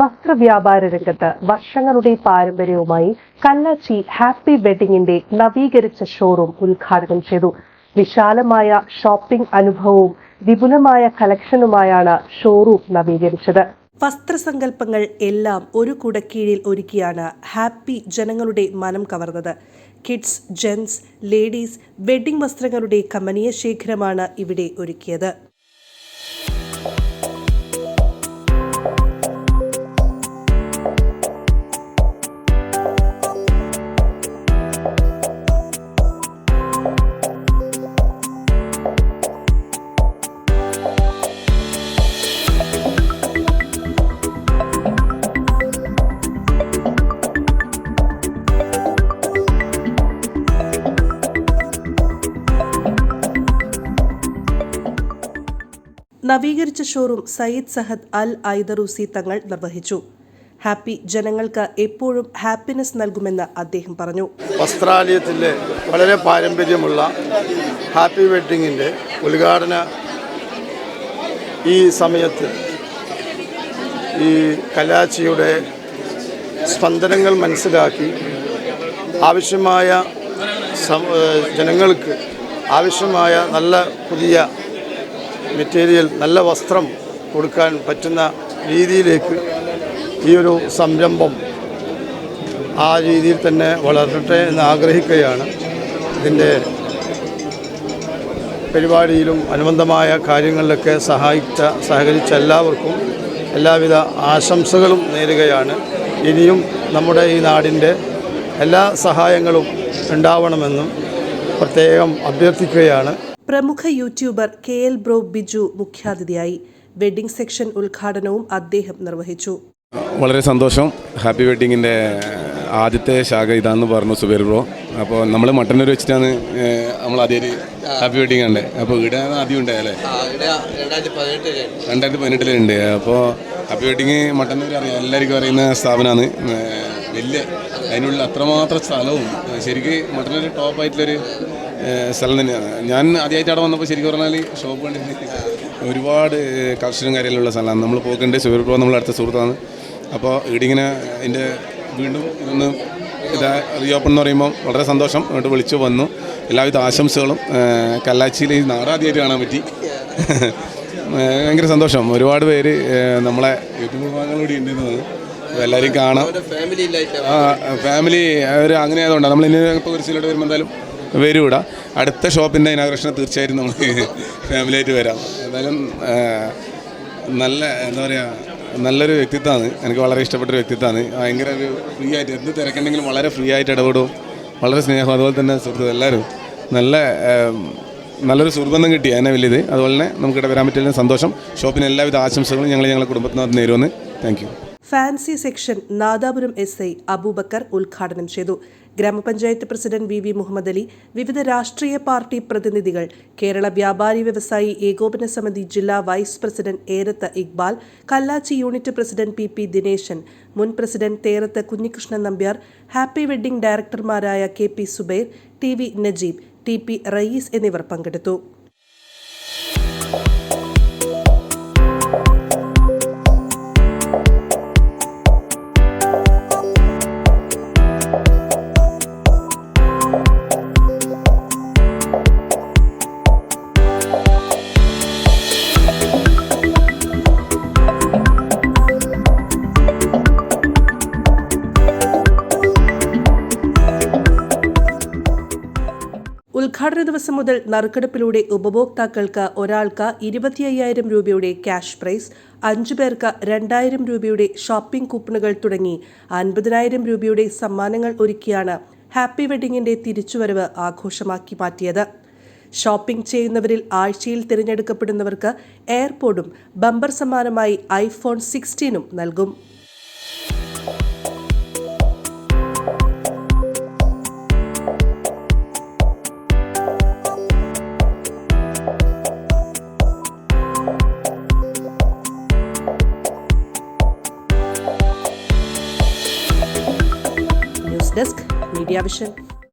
വസ്ത്രവ്യാപാര രംഗത്ത് വർഷങ്ങളുടെ പാരമ്പര്യവുമായി കല്ലാച്ചി ഹാപ്പി വെഡിങ്ങിന്റെ നവീകരിച്ച ഷോറൂം ഉദ്ഘാടനം ചെയ്തു. വിശാലമായ ഷോപ്പിംഗ് അനുഭവവും വിപുലമായ കളക്ഷനുമായാണ് ഷോറൂം നവീകരിച്ചത്. വസ്ത്രസങ്കല്പങ്ങൾ എല്ലാം ഒരു കുടക്കീഴിൽ ഒരുക്കിയാണ് ഹാപ്പി ജനങ്ങളുടെ മനം കവർന്നത്. കിഡ്സ് ജെൻസ് ലേഡീസ് വെഡിംഗ് വസ്ത്രങ്ങളുടെ കമനീയ ശേഖരമാണ് ഇവിടെ ഒരുക്കിയത്. നവീകരിച്ച ഷോറൂം സയ്യിദ് സഹദ് അൽ ഐദറൂസി തങ്ങൾ നിർവഹിച്ചു. ഹാപ്പി ജനങ്ങൾക്ക് എപ്പോഴും ഹാപ്പിനെസ് നൽകുമെന്ന് അദ്ദേഹം പറഞ്ഞു. വസ്ത്രാലയത്തിലെ വളരെ പാരമ്പര്യമുള്ള ഹാപ്പി വെഡിങ്ങിന്റെ ഉദ്ഘാടന ഈ സമയത്ത് ഈ കലാച്ചിയുടെ സ്പന്ദനങ്ങൾ മനസ്സിലാക്കി ആവശ്യമായ ജനങ്ങൾക്ക് ആവശ്യമായ നല്ല പുതിയ മെറ്റീരിയൽ നല്ല വസ്ത്രം കൊടുക്കാൻ പറ്റുന്ന രീതിയിലേക്ക് ഈ ഒരു സംരംഭം ആ രീതിയിൽ തന്നെ വളരട്ടെ എന്ന് ആഗ്രഹിക്കുകയാണ്. ഇതിന്റെ പരിപാടിയിലും അനുബന്ധമായ കാര്യങ്ങളിലൊക്കെ സഹായിച്ച സഹകരിച്ച എല്ലാവർക്കും എല്ലാവിധ ആശംസകളും നേരുകയാണ്. ഇനിയും നമ്മുടെ ഈ നാടിന്റെ എല്ലാ സഹായങ്ങളും ഉണ്ടാവണമെന്നും പ്രത്യേകം അഭ്യർത്ഥിക്കുകയാണ്. പ്രമുഖ YouTuber K L bro Biju മുഖ്യാതിഥിയായി വെഡ്ഡിംഗ് സെക്ഷൻ ഉദ്ഘാടനവും അദ്ദേഹം നിർവഹിച്ചു. വളരെ സന്തോഷം. ഹാപ്പി വെഡ്ഡിങ്ങിന്റെ ആദ്യത്തെ ശാഖ ഇതാന്ന് പറഞ്ഞു സുബേർ ബ്രോ. അപ്പോൾ നമ്മൾ മട്ടന്നൂർ വെച്ചിട്ടാണ് നമ്മൾ ആദ്യം ഹാപ്പി വെഡ്ഡിങ് ഉണ്ട് അപ്പോൾ ഇവിടെ ആദ്യം ഉണ്ടായല്ലേ? രണ്ടായിരത്തി പതിനെട്ടിലുണ്ട് അപ്പോൾ ഹാപ്പി വെഡ്ഡിങ് മട്ടന്നൂർ അറിയാം എല്ലാവർക്കും അറിയുന്ന സ്ഥാപനമാണ് വലിയ അതിനുള്ള അത്രമാത്രം സ്ഥലവും ശരിക്കും മട്ടന്നൂർ ടോപ്പായിട്ടുള്ളൊരു സ്ഥലം തന്നെയാണ്. ഞാൻ ആദ്യമായിട്ട് അവിടെ വന്നപ്പോൾ ശരിക്കും പറഞ്ഞാൽ ഷോപ്പ് കണ്ടിട്ട് ഒരുപാട് കർഷകരും കാര്യങ്ങളുള്ള സ്ഥലമാണ്. നമ്മൾ പോക്കുണ്ട് ബ്രോ നമ്മൾ അടുത്ത സുഹൃത്താണ്. അപ്പോൾ ഇടിങ്ങനെ അതിന്റെ വീണ്ടും ഇതൊന്ന് ഇതാ റീഓപ്പൺ എന്ന് പറയുമ്പോൾ വളരെ സന്തോഷം. അങ്ങോട്ട് വിളിച്ചു വന്നു. എല്ലാവിധ ആശംസകളും. കല്ലാച്ചിയിൽ ഈ നാടാദ്യമായിട്ട് കാണാൻ പറ്റി. ഭയങ്കര സന്തോഷം. ഒരുപാട് പേര് നമ്മളെ യൂട്യൂബ് വിഭാഗങ്ങളൂടെ ഉണ്ടെന്ന് അപ്പോൾ എല്ലാവരെയും കാണാം. ഫാമിലി അവർ ആ ഫാമിലി ഒരു അങ്ങനെ ആയതുകൊണ്ടാണ് നമ്മൾ ഇനി ഇപ്പോൾ കുറിച്ചിലോട്ട് വരുമ്പോൾ എന്തായാലും വരും ഇവിടെ അടുത്ത ഷോപ്പിന്റെ ഇനാഗ്രേഷൻ തീർച്ചയായിട്ടും നമ്മൾ ഫാമിലിയായിട്ട് വരാം. എന്തായാലും നല്ല എന്താ പറയുക നല്ലൊരു വ്യക്തിത്വമാണ്. എനിക്ക് വളരെ ഇഷ്ടപ്പെട്ട ഒരു വ്യക്തിത്വമാണ്. ഭയങ്കര ഒരു ഫ്രീ ആയിട്ട് എന്ത് തിരക്കുണ്ടെങ്കിലും വളരെ ഫ്രീ ആയിട്ട് ഇടപെടും. വളരെ സ്നേഹം. അതുപോലെ തന്നെ സുഹൃത്തുക്കൾ എല്ലാവരും നല്ല നല്ലൊരു സുഹൃബന്ധം കിട്ടി എന്നെ വലിയത്. അതുപോലെ തന്നെ നമുക്കിവിടെ വരാൻ പറ്റിയ സന്തോഷം. ഷോപ്പിന് എല്ലാവിധ ആശംസകളും ഞങ്ങൾ ഞങ്ങളുടെ കുടുംബത്തിനകത്ത് നേരുമെന്ന്. Thank fancy section Nadapuram S I Abubakkar ഉദ്ഘാടനം ചെയ്തു. ഗ്രാമപഞ്ചായത്ത് president V V Muhammad Ali വിവിധ രാഷ്ട്രീയ പാർട്ടി പ്രതിനിധികൾ കേരള വ്യാപാരി വ്യവസായി ഏകോപന സമിതി ജില്ലാ vice president Erath Iqbal Kallachi unit president P P Dineshan മുൻ president Therath Kunhikrishnan Nambiar happy wedding ഡയറക്ടർമാരായ K P Zubair T V Najeeb T P Rayees എന്നിവർ പങ്കെടുത്തു. ഉദ്ഘാടന ദിവസം മുതൽ നറുക്കെടുപ്പിലൂടെ ഉപഭോക്താക്കൾക്ക് ഒരാൾക്ക് ഇരുപത്തി അയ്യായിരം രൂപയുടെ ക്യാഷ് പ്രൈസ് അഞ്ചു പേർക്ക് രണ്ടായിരം രൂപയുടെ ഷോപ്പിംഗ് കൂപ്പണുകൾ തുടങ്ങി അൻപതിനായിരം രൂപയുടെ സമ്മാനങ്ങൾ ഒരുക്കിയാണ് ഹാപ്പി വെഡിങ്ങിന്റെ തിരിച്ചുവരവ് ആഘോഷമാക്കി മാറ്റിയത്. ഷോപ്പിംഗ് ചെയ്യുന്നവരിൽ ആഴ്ചയിൽ തിരഞ്ഞെടുക്കപ്പെടുന്നവർക്ക് എയർപോർട്ടും ബമ്പർ സമ്മാനമായി ഐഫോൺ സിക്സ്റ്റീനും നൽകും. Desk media vision